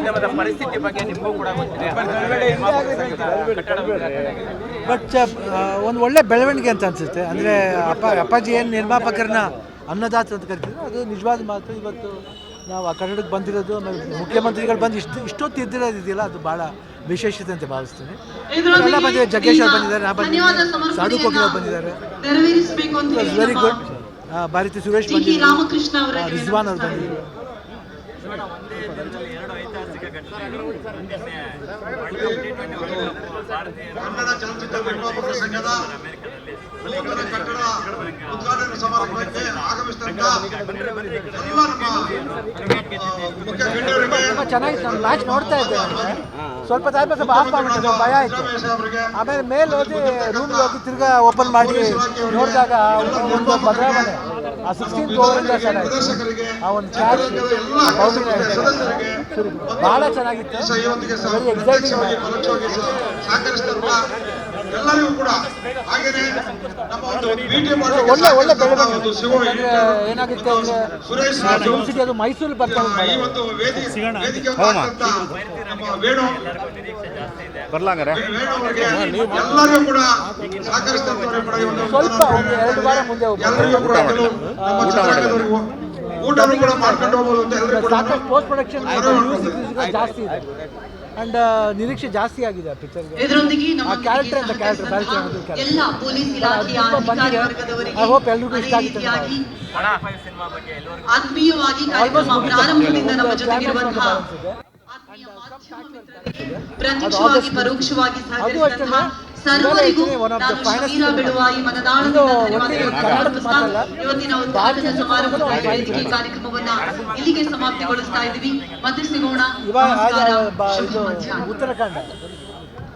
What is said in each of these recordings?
ಮಾಧ್ಯಮದ ಪರಿಸ್ಥಿತಿ ಬಗ್ಗೆ ನಿಮಗೂ ಕೂಡ ಗೊತ್ತಿದೆ. ಬಟ್ ಒಂದು ಒಳ್ಳೆ ಬೆಳವಣಿಗೆ ಅಂತ ಅನಿಸುತ್ತೆ. ಅಂದರೆ ಅಪ್ಪ ಅಪ್ಪಾಜಿ ಏನು ನಿರ್ಮಾಪಕರನ್ನ ಅನ್ನದಾತ ಅಂತ ಕರಿತೀವಿ ಅದು ನಿಜವಾದ ಮಾತು. ಇವತ್ತು ನಾವು ಆ ಕನ್ನಡಕ್ಕೆ ಬಂದಿರೋದು ಆಮೇಲೆ ಮುಖ್ಯಮಂತ್ರಿಗಳು ಬಂದು ಇಷ್ಟು ಇಷ್ಟೊತ್ತು ಇದ್ದಿರೋದು ಇದೆಯಲ್ಲ ಅದು ಭಾಳ ವಿಶೇಷತೆ ಅಂತ ಭಾವಿಸ್ತೀನಿ. ಎಲ್ಲ ಬಂದಿದೆ ಜಗ್ಗೇಶ್ ಅವ್ರು ಬಂದಿದ್ದಾರೆ ನಾ ಬಂದಿದ್ದೀನಿ ಸಾಧು ಕೋಕಿಲ್ ಅವ್ರು ಬಂದಿದ್ದಾರೆ. ನೆರವೇರಿಸಬೇಕು ಅಂತ ಹೇಳಿ ವೆರಿ ಗುಡ್ ಭಾರತಿ ಸುರೇಶ್ ಬಂದಿದ್ದಾರೆ ರಾಮಕೃಷ್ಣ ಅವರ ರಿಜ್ವಾನ್ ಅವ್ರು ಬಂದಿದ್ದಾರೆ ಕನ್ನಡ ಚಲನಚಿತ್ರ ನಿರ್ಮಾಪಕರ ಸಂಘದ ನೂತನ ಕಟ್ಟಡ ಉದ್ಘಾಟನೆ ಸಮಾರಂಭಕ್ಕೆ ಆಗಮಿಸಿದಂತ ಎಲ್ಲ ನಮ್ಮ ಆ, ಮುಖ್ಯ ಗಣ್ಯರಿಗೆ ತುಂಬ ಚೆನ್ನಾಗಿತ್ತು ನಾನು ಮ್ಯಾಚ್ ನೋಡ್ತಾ ಇದ್ದೆ ಸ್ವಲ್ಪ ತಾಯ್ಮ ಸ್ವಲ್ಪ ಆಫ್ ಮಾಡ್ಬಿಟ್ಟೆ ಭಯ ಆಯ್ತು. ಆಮೇಲೆ ಮೇಲೆ ಹೋಗಿ ರೂಮ್ ಹೋಗಿ ತಿರ್ಗಾ ಓಪನ್ ಮಾಡಿ ನೋಡಿದಾಗ ಒಂದು ಬದಲಾವಣೆ ಆ ಸಿಕ್ಸ್ಟೀನ್ ಓವರಿಂದ ಚೆನ್ನಾಗಿ ಆ ಒಂದು ಕ್ಯಾಚ್ ಸದಸ್ಯರಿಗೆ ಬಹಳ ಚೆನ್ನಾಗಿತ್ತು. ವೆರಿ ಎಕ್ಸೈಟಿಂಗ್ ಎಲ್ಲರಿಗೂ ಕೂಡ ಹಾಗೇನೆ ನಮ್ಮ ಒಂದು ಬಿಟಿ ಒಳ್ಳೆ ಒಳ್ಳೆ ಒಂದು ಶಿವ ಏನಾಗುತ್ತೆ ಅಂದ್ರೆ ಸುರೇಶ್ ಫಿಲ್ಮ್ ಅದು ಮೈಸೂರು ಬರ್ತಾರೆ ಈ ಒಂದು ವೇದಿ ವೇದಿಕೆ ನಮ್ಮ ವೇಣು ಬರ್ಲಾಂಗಾರೆ. ಎಲ್ಲರಿಗೂ ಕೂಡ ಸಹಕರಿಸಿದಂತವರಿಗೆ ಕೂಡ ಈ ಒಂದು ಸ್ವಲ್ಪ ಒಂದು ಎರಡು ವಾರ ಮುಂದೆ ಎಲ್ಲರಿಗೂ ಕೂಡ ನಮ್ಮ ಚಿತ್ರರಂಗದವರಿಗೂ ಊಟನೂ ಕೂಡ ಮಾಡ್ಕೊಂಡು ಹೋಗ್ಬೋದು ಅಂತ ಎಲ್ಲರಿಗೂ ಕೂಡ ಸಾಕಷ್ಟು ಪೋಸ್ಟ್ ಪ್ರೊಡಕ್ಷನ್ ಜಾಸ್ತಿ ಇದೆ. ಅಂಡ್ ನಿರೀಕ್ಷೆ ಜಾಸ್ತಿ ಆಗಿದೆ ಆ ಪಿಕ್ಚರ್ಗೆ ಆ character ಅಂತ ಕ್ಯಾರೆಕ್ಟರ್ ಬಂದಿದೆ. ಅಧಿಕಾರಿ ವರ್ಗದವರಿಗೆ I hope ಎಲ್ರಿಗೂ ಇಷ್ಟ ಆಗುತ್ತೆ ಅಂತ ರೀತಿಯಾಗಿ ಸಿನಿಮಾ ಬಗ್ಗೆ ಎಲ್ಲರಿಗೂ ಆತ್ಮೀಯವಾಗಿ ಕಾರ್ಯಕ್ರಮ ಪ್ರಾರಂಭದಿಂದ ನಮ್ಮ ಜೊತೆಗಿರುವಂತಹ ಆತ್ಮೀಯ ಮಾಧ್ಯಮ ಮಿತ್ರರಿಗೆ ಪ್ರತ್ಯಕ್ಷವಾಗಿ ಪರೋಕ್ಷವಾಗಿ ಸರ್ವರಿಗೂ ನಾನು ಶಮೀರ ಬಿಡುವ ಈ ಇವತ್ತಿನ ಉದ್ಘಾಟನಾ ಸಮಾರಂಭದ ವೇದಿಕೆ ಕಾರ್ಯಕ್ರಮವನ್ನ ಇಲ್ಲಿಗೆ ಸಮಾಪ್ತಿಗೊಳಿಸ್ತಾ ಇದ್ದೀವಿ. ಮತ್ತೆ ಸಿಗೋಣ. ಇವಾಗ ನಮಸ್ಕಾರ. ಆ- ಬ- ಶುಭ ಇದು ಉತ್ತರಾಖಂಡ.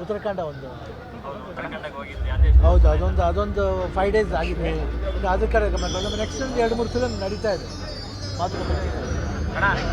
ಉತ್ತರಾಖಂಡ ಒಂದು. ಹೌದು ಅದೊಂದು ಅದೊಂದು ಫೈವ್ ಡೇಸ್ ಆಗಿದೆ. ಅದಕ್ಕೆ ನೆಕ್ಸ್ಟ್ ಒಂದು ಎರಡು ಮೂರು ಫಿಲಮ್ ನಡೀತಾ ಇದೆ. ಮಾತುಕತೆ